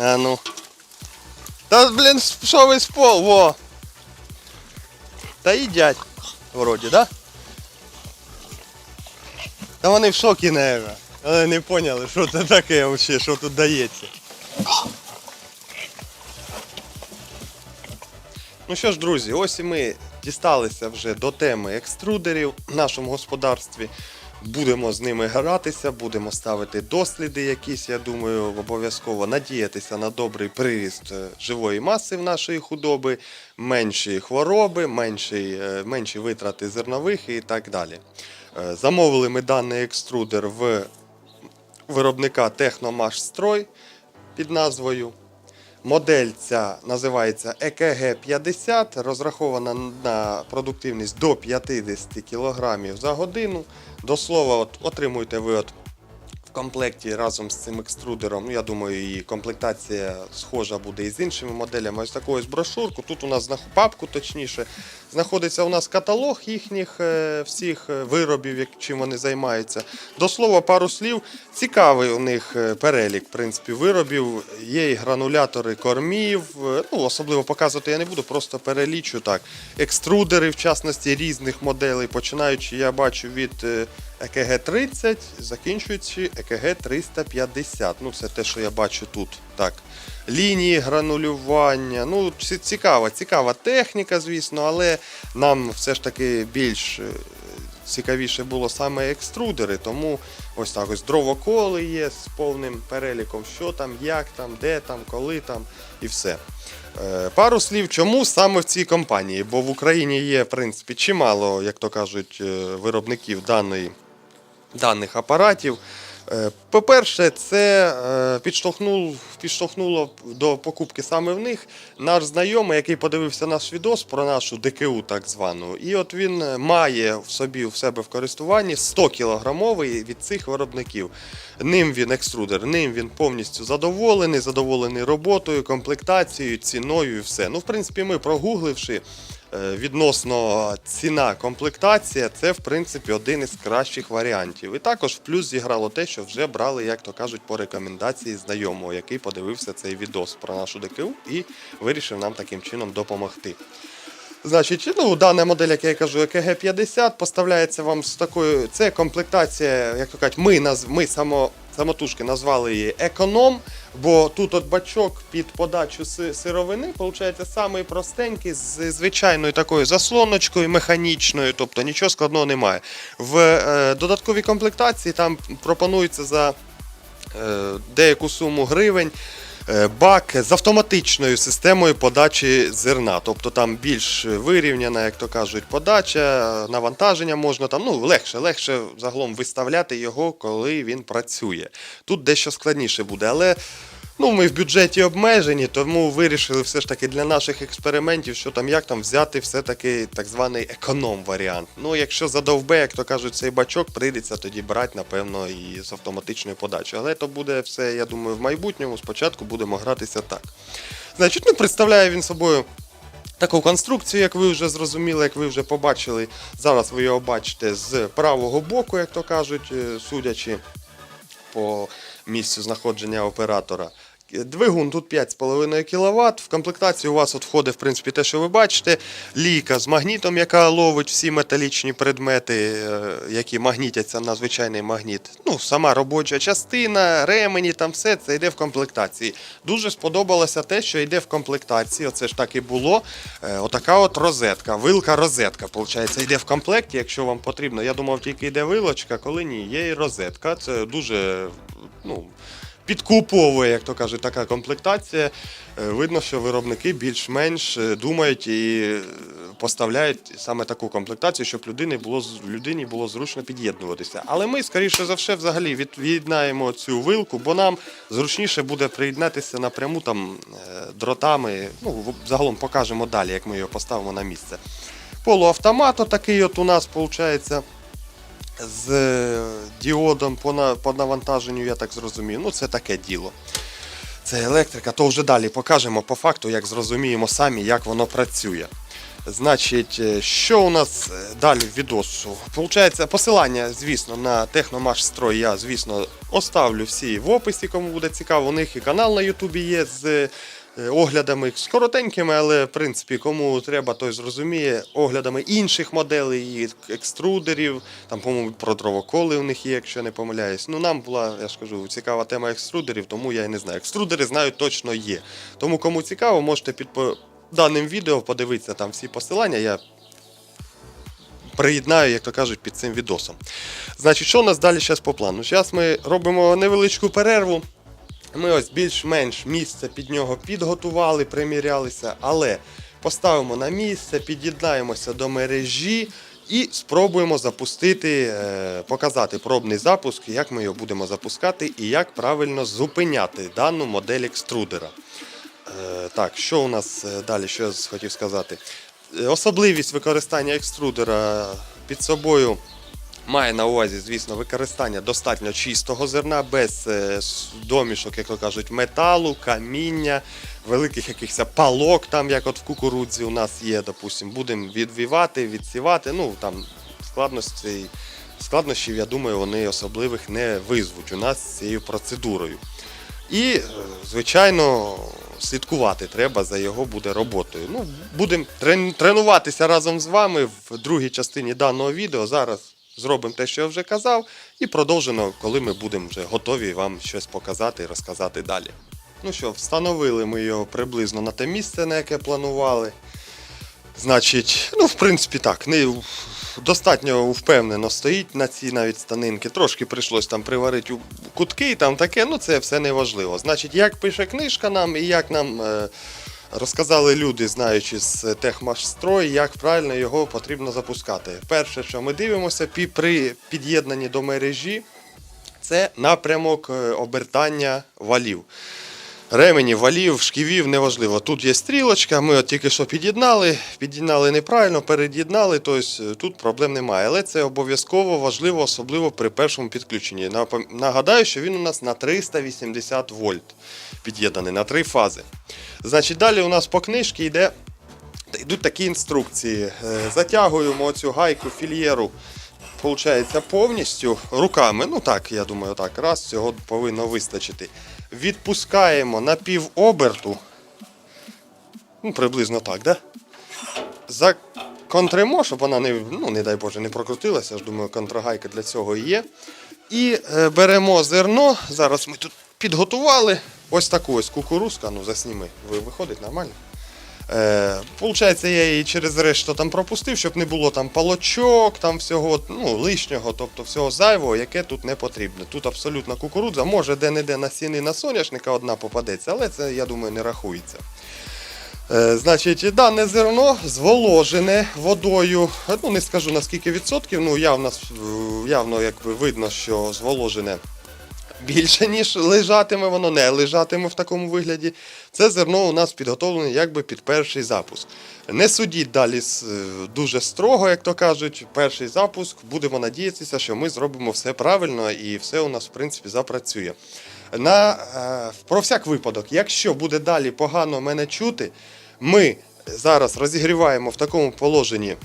А ну. Та, блін, що ви спол, во. Та їдять, вроді, да? Та вони в шокі, наверное. Вони не поняли, що це таке взагалі, що тут дається. Ну що ж, друзі, ось і ми дісталися вже до теми екструдерів в нашому господарстві. Будемо з ними гратися, будемо ставити досліди якісь, я думаю, обов'язково надіятися на добрий приріст е, живої маси в нашої худоби, менші хвороби, менші, е, менші витрати зернових і так далі. Е, Замовили ми даний екструдер в виробника Техномашстрой під назвою. Модель ця називається EKG 50, розрахована на продуктивність до 50 кг за годину. До слова, от, отримуєте ви от в комплекті разом з цим екструдером. Ну, я думаю, і комплектація схожа буде і з іншими моделями. Ось таку ось брошурку. Тут у нас папку, точніше, знаходиться у нас каталог їхніх е, всіх е, виробів, чим вони займаються. До слова, пару слів. Цікавий у них е, перелік в принципі, виробів. Є і гранулятори кормів. Ну, особливо показувати я не буду, просто перелічу так. Екструдери, в частності різних моделей, починаючи, я бачу від е, ЕКГ 30, закінчуючи ЕКГ 350. Ну, це те, що я бачу тут. Так. Лінії гранулювання. Ну, ці- цікава, цікава техніка, звісно, але нам все ж таки більш е, цікавіше було саме екструдери, тому ось так ось дровоколи є з повним переліком, що там, як там, де там, коли там і все. Е, Пару слів, чому саме в цій компанії, бо в Україні є, в принципі, чимало, як то кажуть, е, виробників даної, даних апаратів. Е, По-перше, це е, підштовхнуло до покупки саме в них наш знайомий, який подивився наш відос про нашу ДКУ, так звану. І от він е, має в собі в себе в користуванні 100 кілограмовий від цих виробників. Ним він екструдер, ним він повністю задоволений, задоволений роботою, комплектацією, ціною і все. Ну, в принципі, ми прогугливши. Е, Відносно ціна комплектація, це в принципі один із кращих варіантів. І також в плюс зіграло те, що вже брали, як то кажуть, по рекомендації знайомого, який подивився цей відос про нашу ДКУ і вирішив нам таким чином допомогти. Значить, ну, дана модель, як я кажу, ЕКГ 50 поставляється вам з такою. Це комплектація, як то кажуть, ми, ми само, самотужки назвали її економ, бо тут от бачок під подачу сировини, виходить, самий простенький, з звичайною такою заслоночкою механічною, тобто нічого складного немає. В е, додатковій комплектації там пропонується за е, деяку суму гривень. Е, Бак з автоматичною системою подачі зерна, тобто там більш вирівняна, як то кажуть, подача, навантаження можна там, ну легше, легше загалом виставляти його, коли він працює. Тут дещо складніше буде, але ну, ми в бюджеті обмежені, тому вирішили все ж таки для наших експериментів, що там як там взяти все-таки так званий економ варіант. Ну, якщо задовбе, як то кажуть, цей бачок, прийдеться тоді брати, напевно, і з автоматичною подачею. Але то буде все, я думаю, в майбутньому. Спочатку будемо гратися так. Значить, ну, представляє він собою. Таку конструкцію, як ви вже зрозуміли, як ви вже побачили, зараз ви його бачите з правого боку, як то кажуть, е, судячи по місцю знаходження оператора. Двигун тут 5,5 кВт. В комплектацію у вас от входить, в принципі, те, що ви бачите. Лійка з магнітом, яка ловить всі металічні предмети, е, які магнітяться на звичайний магніт. Ну, сама робоча частина, ремені, там все це йде в комплектації. Дуже сподобалося те, що йде в комплектації. Оце ж так і було. Е, Отака от розетка, вилка розетка, виходить, йде в комплекті, якщо вам потрібно. Я думав, тільки йде вилочка, коли ні, є і розетка. Це дуже. ну, підкуповує, як то кажуть, така комплектація. Е, Видно, що виробники більш-менш е, думають і е, поставляють саме таку комплектацію, щоб людині було, людині було зручно під'єднуватися. Але ми, скоріше за все, взагалі від'єднаємо цю вилку, бо нам зручніше буде приєднатися напряму там дротами. Ну, загалом покажемо далі, як ми його поставимо на місце. Полуавтомат такий от у нас виходить з е, діодом по, на, по навантаженню, я так зрозумів. Ну, це таке діло. Це електрика, то вже далі покажемо по факту, як зрозуміємо самі, як воно працює. Значить, е, що у нас е, далі в відосу? Получається, посилання, звісно, на Техномаш Строй я, звісно, оставлю всі в описі, кому буде цікаво. У них і канал на Ютубі є з оглядами з коротенькими, але в принципі, кому треба, той зрозуміє, оглядами інших моделей, екструдерів, там, по-моєму, про дровоколи у них є, якщо не помиляюсь. Ну, нам була, я ж кажу, цікава тема екструдерів, тому я і не знаю. Екструдери знаю, точно є. Тому кому цікаво, можете під даним відео подивитися там всі посилання. Я приєднаю, як то кажуть, під цим відосом. Значить, що у нас далі зараз по плану? Зараз ми робимо невеличку перерву. Ми ось більш-менш місце під нього підготували, примірялися, але поставимо на місце, під'єднаємося до мережі і спробуємо запустити, е, показати пробний запуск, як ми його будемо запускати і як правильно зупиняти дану модель екструдера. Е, Так, що у нас е, далі? Що я хотів сказати? Особливість використання екструдера під собою має на увазі, звісно, використання достатньо чистого зерна, без е, домішок, як то кажуть, металу, каміння, великих якихось палок, там, як от в кукурудзі у нас є, допустимо, будемо відвівати, відсівати. Ну там складностей, складнощів, я думаю, вони особливих не визвуть у нас цією процедурою. І, е, звичайно, слідкувати треба за його буде роботою. Ну, будемо тренуватися разом з вами в другій частині даного відео. Зараз зробимо те, що я вже казав, і продовжимо, коли ми будемо вже готові вам щось показати і розказати далі. Ну що, встановили ми його приблизно на те місце, на яке планували. Значить, ну, в принципі, так, не достатньо впевнено стоїть на ці навіть станинки. Трошки прийшлось там приварити кутки, там таке, ну це все не важливо. Значить, як пише книжка нам і як нам е, розказали люди, знаючи з Техмашстрой, як правильно його потрібно запускати. Перше, що ми дивимося при під'єднанні до мережі, це напрямок е, обертання валів. Ременів, валів, шківів, неважливо. Тут є стрілочка, ми от тільки що під'єднали, під'єднали неправильно, перед'єднали, тобто тут проблем немає. Але це обов'язково важливо, особливо при першому підключенні. Нагадаю, що він у нас на 380 вольт під'єднаний на три фази. Значить, далі у нас по книжці йде, йдуть такі інструкції. Е, Затягуємо цю гайку фільєру повністю руками. Ну так, я думаю, так, раз цього повинно вистачити. Відпускаємо на півоберту. Ну, приблизно так, да? Законтримо, щоб вона не, ну, не дай Боже, не прокрутилася. Я ж думаю, контрагайка для цього і є. І е, беремо зерно. Зараз ми тут підготували ось таку ось кукурузку, Ну, засніми. Ви виходить нормально. Е, Получається, я її через решту там пропустив, щоб не було там палочок, там всього ну, лишнього, тобто всього зайвого, яке тут не потрібно. Тут абсолютно кукурудза, може де-не-де на сіни на соняшника одна попадеться, але це, я думаю, не рахується. Е, значить, дане зерно зволожене водою. е, Ну, не скажу на скільки відсотків, ну явно, е, явно якби видно, що зволожене більше, ніж лежатиме, воно не лежатиме в такому вигляді. Це зерно у нас підготовлене якби під перший запуск. Не судіть далі е, дуже строго, як то кажуть. Перший запуск. Будемо надіятися, що ми зробимо все правильно і все у нас, в принципі, запрацює. На, е, про всяк випадок, якщо буде далі погано мене чути, ми зараз розігріваємо в такому положенні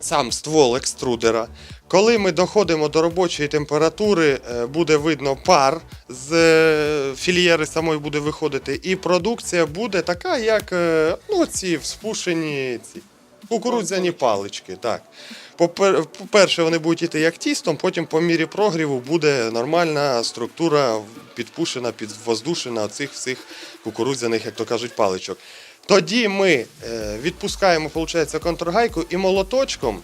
сам ствол екструдера. Коли ми доходимо до робочої температури, е, буде видно пар з е, фільєри самої буде виходити, і продукція буде така, як е, ну, ці вспушені ці кукурудзяні палички. Так. По-перше, вони будуть йти як тістом, потім по мірі прогріву буде нормальна структура підпушена, підвоздушена цих всіх кукурудзяних, як то кажуть, паличок. Тоді ми відпускаємо, виходить, контргайку і молоточком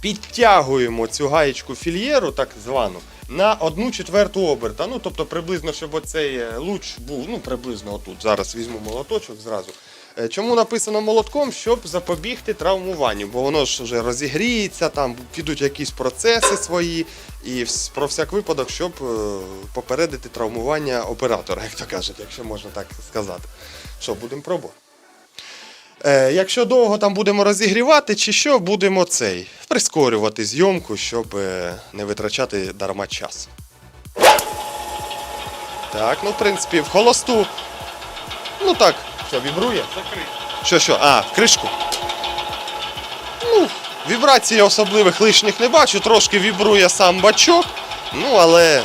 підтягуємо цю гаєчку фільєру, так звану, на одну четверту оберта. Ну, тобто приблизно, щоб оцей е, луч був, ну, приблизно отут. Зараз візьму молоточок зразу. Е, Чому написано молотком? Щоб запобігти травмуванню, бо воно ж вже розігріється, там підуть якісь процеси свої, і про всяк випадок, щоб е, попередити травмування оператора, як то кажуть, якщо можна так сказати. Що, будемо пробувати? Е, якщо довго там будемо розігрівати, чи що, будемо цей прискорювати зйомку, щоб е, не витрачати дарма час. Так, ну в принципі, в холосту. Ну так, що, вібрує? Закрий. Що, що? А, в кришку. Вібрації особливих лишніх не бачу, трошки вібрує сам бачок. Ну, але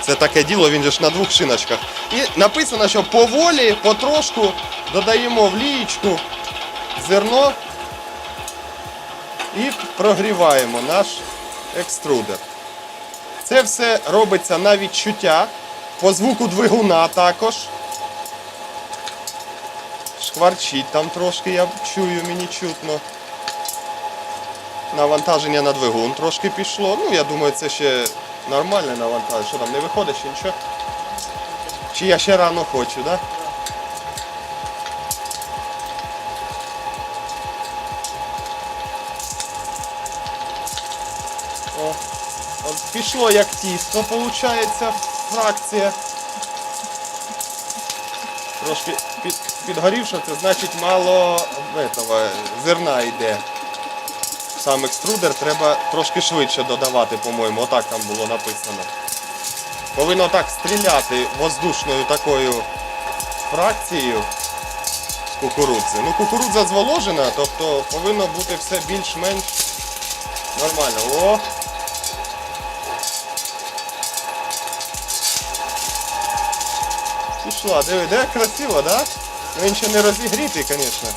це таке діло, він же ж на двох шиночках. І написано, що поволі, потрошку додаємо в лієчку зерно і прогріваємо наш екструдер. Це все робиться на відчуття, по звуку двигуна також. Шкварчить там трошки, я чую, мені чутно. Навантаження на двигун трошки пішло. Ну, я думаю, це ще нормальне навантаження. Що там, не виходить ще нічого? Чи я ще рано хочу, так? Да? Пішло як тісто, виходить, фракція. Трошки під, підгорівши, це значить мало этого, зерна йде. Сам екструдер треба трошки швидше додавати, по-моєму. Отак там було написано. Повинно так стріляти воздушною такою фракцією з кукурудзи. Ну, кукурудза зволожена, тобто повинно бути все більш-менш нормально. О! Пішла, диви, де красиво, да? Він ще не розігрітий, звісно.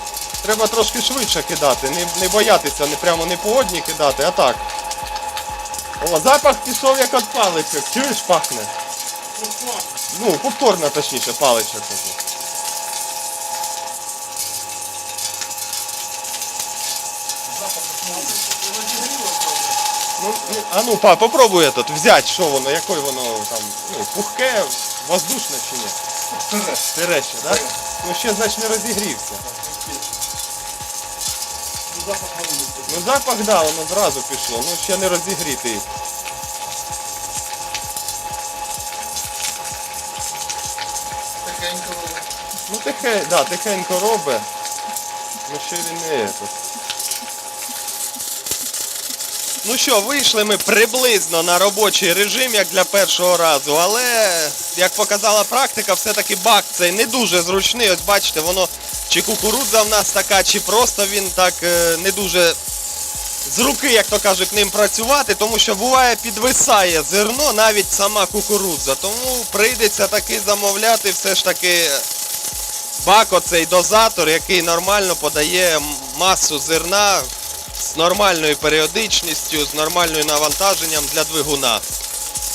Треба трошки швидше кидати, не, не боятися, не прямо не по одній кидати, а так. О, запах пішов як від паличок. Чуєш, пахне? Ну, повторно точніше, паличок. Ну, ну, а ну, па, попробуй этот, взять, що воно, якое воно там, ну, пухке, воздушне чи ні? Сире ще? Да? Ну ще, значить, не розігрівся. Ну запах, да, воно зразу пішло, ну ще не розігрітий. Тихенько робить. Ну тихе, да, тихенько робить. Ну ще він не этот. Ну що, вийшли ми приблизно на робочий режим, як для першого разу, але як показала практика, все-таки бак цей не дуже зручний. Ось бачите, воно чи кукурудза в нас така, чи просто він так е, не дуже з руки, як то кажуть, ним працювати, тому що буває підвисає зерно, навіть сама кукурудза. Тому прийдеться таки замовляти все ж таки бак, оцей дозатор, який нормально подає масу зерна з нормальною періодичністю, з нормальним навантаженням для двигуна.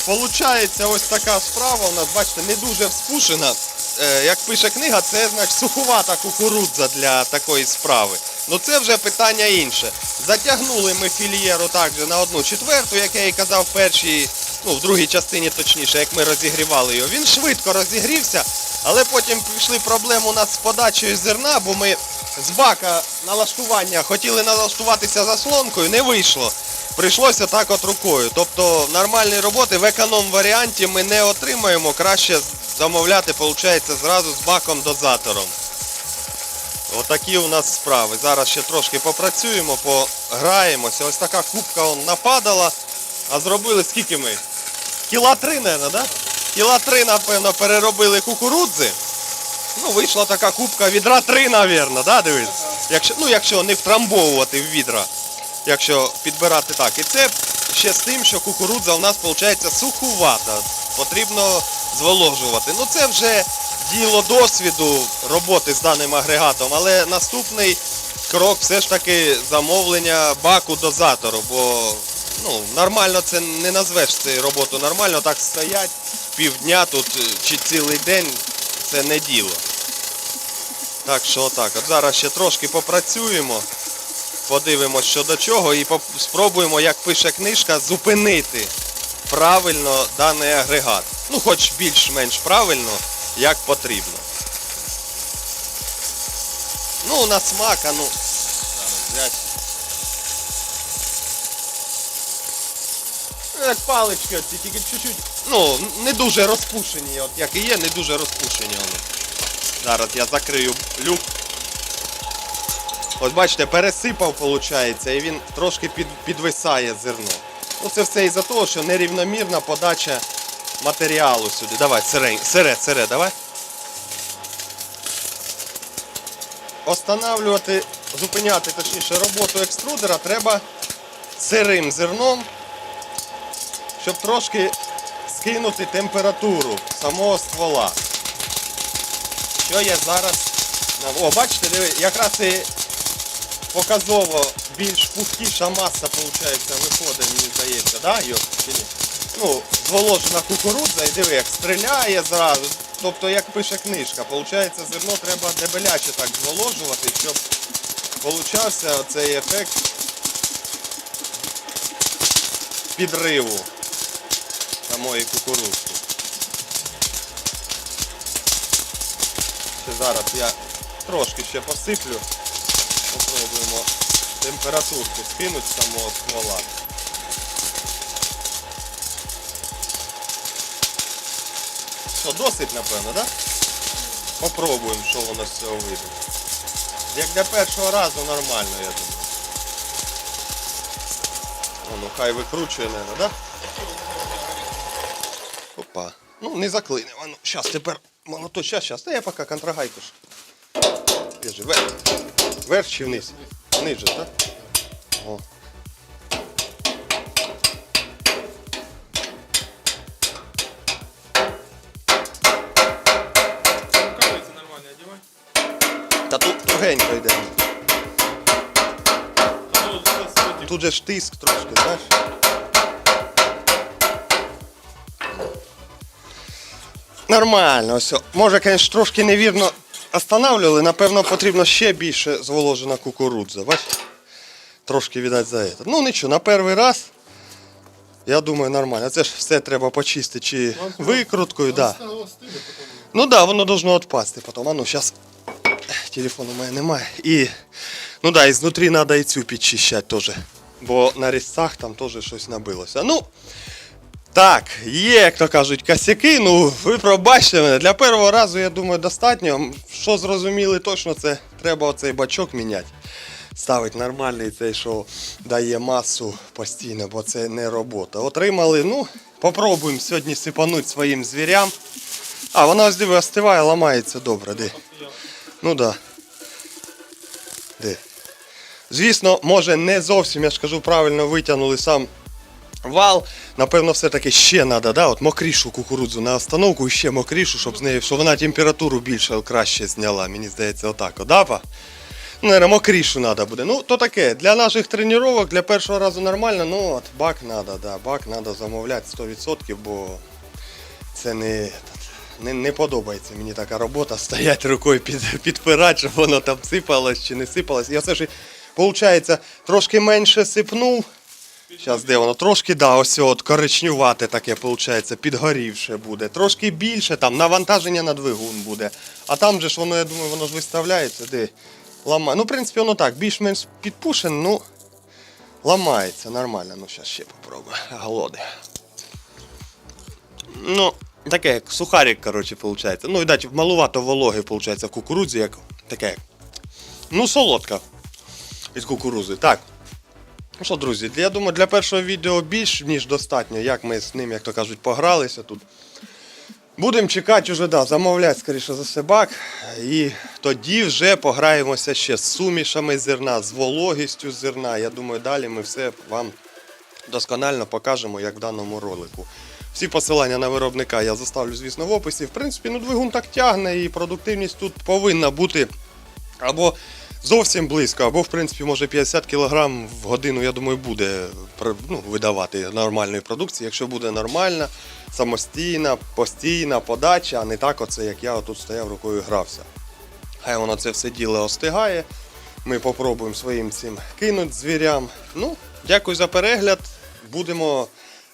Получається ось така справа у нас, бачите, не дуже вспушена. Е, Як пише книга, це значить сухувата кукурудза для такої справи. Ну це вже питання інше. Затягнули ми фільєру також на одну четверту, як я і казав в першій, ну в другій частині точніше, як ми розігрівали його. Він швидко розігрівся, але потім пішли проблеми у нас з подачею зерна, бо ми з бака налаштування хотіли налаштуватися заслонкою, не вийшло. Прийшлося так от рукою. Тобто нормальної роботи в економ варіанті ми не отримаємо. Краще замовляти, виходить, зразу з баком-дозатором. Отакі у нас справи. Зараз ще трошки попрацюємо, пограємося. Ось така кубка он нападала. А зробили скільки ми? Кіла три, мабуть, да? Кіла три, напевно, переробили кукурудзи. Ну, вийшла така кубка відра 3, мабуть, да, дивись? Якщо, ну, якщо не втрамбовувати в відра, якщо підбирати так. І це ще з тим, що кукурудза у нас виходить сухувата. Потрібно зволожувати. Ну це вже діло досвіду роботи з даним агрегатом, але наступний крок все ж таки замовлення баку дозатору, бо ну, нормально це не назвеш цю роботу нормально, так стоять півдня тут е, чи цілий день це не діло. Так що так, от зараз ще трошки попрацюємо, подивимось що до чого і спробуємо, як пише книжка, зупинити правильно даний агрегат. Ну, хоч більш-менш правильно, як потрібно. Ну, на смак, а ну. Зараз взять. Ну, Як палички, оці, тільки чуть-чуть. Ну, не дуже розпушені, от як і є, не дуже розпушені вони. Зараз я закрию люк. Ось бачите, пересипав, виходить, і він трошки під, підвисає зерно. Ну це все із-за того, що нерівномірна подача матеріалу сюди. Давай, сире, сире, сире, давай. Останавлювати зупиняти точніше роботу екструдера, треба сирим зерном, щоб трошки скинути температуру самого ствола. Що я зараз. О, бачите, диви, якраз і показово більш пухкіша маса, виходить, виходить, мені здається, да, Йо? Ну, зволожена кукурудза і диви, як стріляє зразу. Тобто, як пише книжка, виходить, зерно треба дебеляче так зволожувати, щоб получався оцей ефект підриву самої кукурудзки. Ще зараз я трошки ще посиплю. Попробуємо температурку скинути з самого ствола. Що, досить, напевно, так? Да? Попробуємо, що воно з цього вийде. Як для першого разу нормально, я думаю. О, ну хай викручує, наверное, да? Ну, не заклине. А Ну, щас, тепер молото, щас, щас. Та я поки контрагайку ж. Біжи, вверх. Вверх чи вниз? Ниже, так? О. Нормально одевай. Та тут тугенько йде. А то вот Тут же ж тиск трошки, знаєш. Нормально, ось. Може, звісно, трошки невірно останавливали, напевно, потрібно ще більше зволожена кукурудза. Бач? Трошки віддать за це. Ну нічого, на перший раз. Я думаю, нормально. Це ж все треба почистити чи викруткою, да. Ну да, воно должно відпасти потім. А ну, зараз телефону у мене немає. І, ну да, і знутрі треба і цю підчищати теж. Бо на різцях там теж щось набилося. Ну, так, є, як то кажуть, косяки. Ну, ви пробачте мене. Для першого разу, я думаю, достатньо. Що зрозуміли точно, це треба оцей бачок міняти. Ставить нормальний цей, що дає масу постійно, бо це не робота. Отримали, ну, попробуємо сьогодні сипануть своїм звірям. А, вона ось диви, остиває, ламається добре. Де? Ну да. Де? Звісно, може не зовсім, я ж кажу, правильно витягнули сам вал. Напевно, все-таки ще треба, да? От мокрішу кукурудзу на остановку і ще мокрішу, щоб з нею, щоб вона температуру більше краще зняла. Мені здається, отак. О, да. Ну, наверное, мокрішу треба буде. Ну, то таке, для наших тренувань, для першого разу нормально, ну от бак треба, да, бак треба замовляти 100%, бо це не, не, не подобається мені така робота, стоять рукою під, підпирати, щоб воно там сипалось чи не сипалось. Я все ж, виходить, трошки менше сипнув. Зараз де воно? Трошки, да, ось от коричнювате таке, виходить, підгорівше буде. Трошки більше, там навантаження на двигун буде. А там же ж воно, я думаю, воно ж виставляється, де ламає. Ну, в принципі, воно так, більш-менш підпушено, ну ламається нормально. Ну, зараз ще попробую. Голоди. Ну, таке, як сухарик, коротше, виходить. Ну, видать, малувато вологи, виходить, в кукурудзі, як таке. Ну, солодка. Із кукурузи. Так. Ну що, друзі, я думаю, для першого відео більш ніж достатньо, як ми з ним, як то кажуть, погралися тут. Будемо чекати вже, да, замовляти, скоріше за все, бак. І тоді вже пограємося ще з сумішами зерна, з вологістю зерна. Я думаю, далі ми все вам досконально покажемо, як в даному ролику. Всі посилання на виробника я заставлю, звісно, в описі. В принципі, ну двигун так тягне і продуктивність тут повинна бути або зовсім близько, або, в принципі, може 50 кг в годину, я думаю, буде ну, видавати нормальної продукції, якщо буде нормальна, самостійна, постійна подача, а не так, оце, як я тут стояв рукою грався. Хай воно це все діло остигає. Ми попробуємо своїм цим кинуть звірям. Ну, дякую за перегляд. Будемо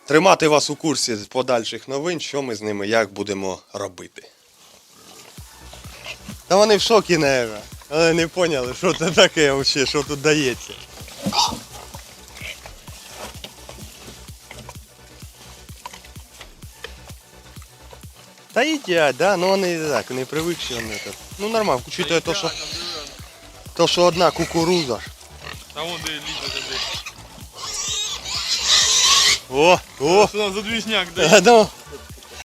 тримати вас у курсі подальших новин, що ми з ними як будемо робити. Та вони в шокі, наверное. Але не поняли, що це таке взагалі, що тут дається. Та їдять, да, ну вони так, не привикші вони так. Ну нормально, учитывая то, що, то, що одна кукуруза. ж. А вон де лізе туди. О, о, Сюди задвижняк, де. ну,